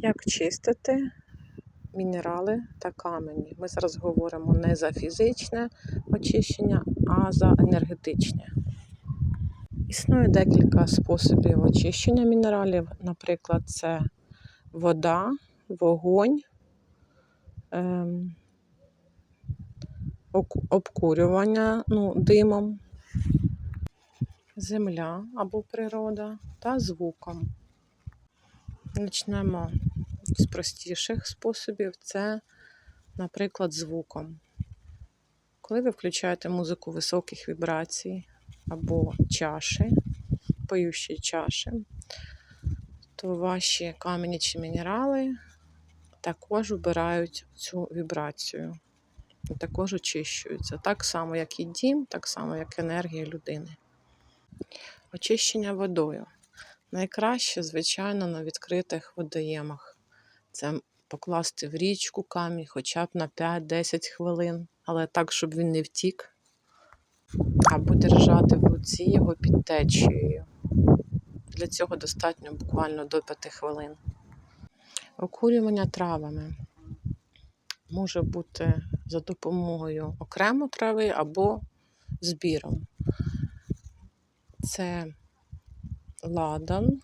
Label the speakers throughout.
Speaker 1: Як чистити мінерали та камені? Ми зараз говоримо не за фізичне очищення, а за енергетичне. Існує декілька способів очищення мінералів. Наприклад, це вода, вогонь, ем, обкурювання ну, димом, земля або природа та звуком. Почнемо з простіших способів. Це, наприклад, звуком. Коли ви включаєте музику високих вібрацій або чаші, поющі чаші, то ваші камені чи мінерали також вбирають цю вібрацію. І також очищуються. Так само, як і дім, так само, як енергія людини. Очищення водою. Найкраще, звичайно, на відкритих водоємах. Це покласти в річку камінь хоча б на 5-10 хвилин, але так, щоб він не втік, або держати в руці його під течією. Для цього достатньо буквально до 5 хвилин. Окурювання травами може бути за допомогою окремо трави або збіром. Це ладан,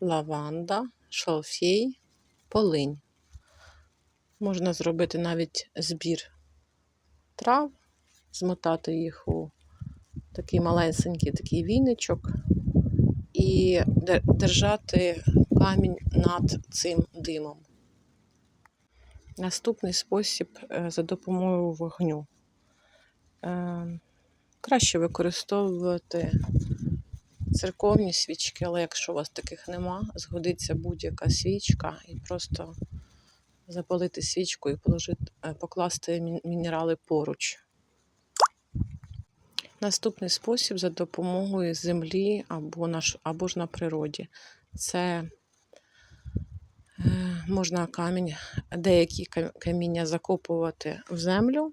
Speaker 1: лаванда, шалфей, полинь. Можна зробити навіть збір трав, змотати їх у такий малесенький такий віничок і держати камінь над цим димом. Наступний спосіб е, за допомогою вогню. Е, Краще використовувати церковні свічки, але якщо у вас таких нема, згодиться будь-яка свічка і просто запалити свічку і положити, е, покласти мінерали поруч. Наступний спосіб за допомогою землі або, на, або ж на природі. Це е, можна камінь, деякі каміння закопувати в землю.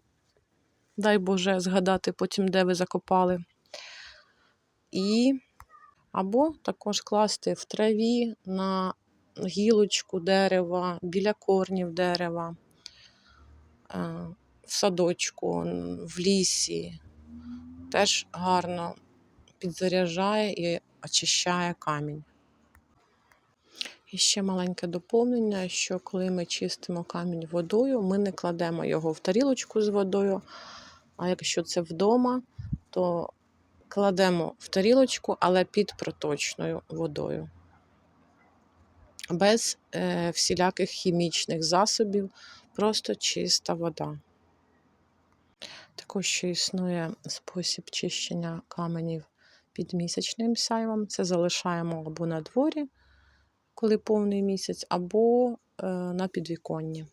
Speaker 1: Дай Боже згадати потім, де ви закопали. І або також класти в траві на гілочку дерева, біля корнів дерева, е, в садочку, в лісі. Теж гарно підзаряджає і очищає камінь. І ще маленьке доповнення, що коли ми чистимо камінь водою, ми не кладемо його в тарілочку з водою, а якщо це вдома, то кладемо в тарілочку, але під проточною водою. Без е, всіляких хімічних засобів, просто чиста вода. Також ще існує спосіб чищення каменів під місячним сяйвом. Це залишаємо або на дворі, коли повний місяць, або е, на підвіконні.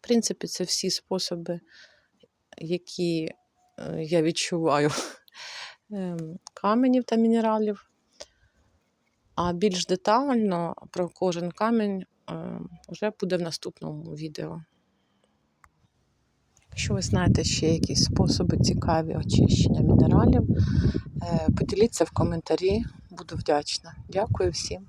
Speaker 1: В принципі, це всі способи, які я відчуваю ем, каменів та мінералів. А більш детально про кожен камінь е, вже буде в наступному відео. Якщо ви знаєте ще якісь способи цікаві очищення мінералів, е, поділіться в коментарі, буду вдячна. Дякую всім.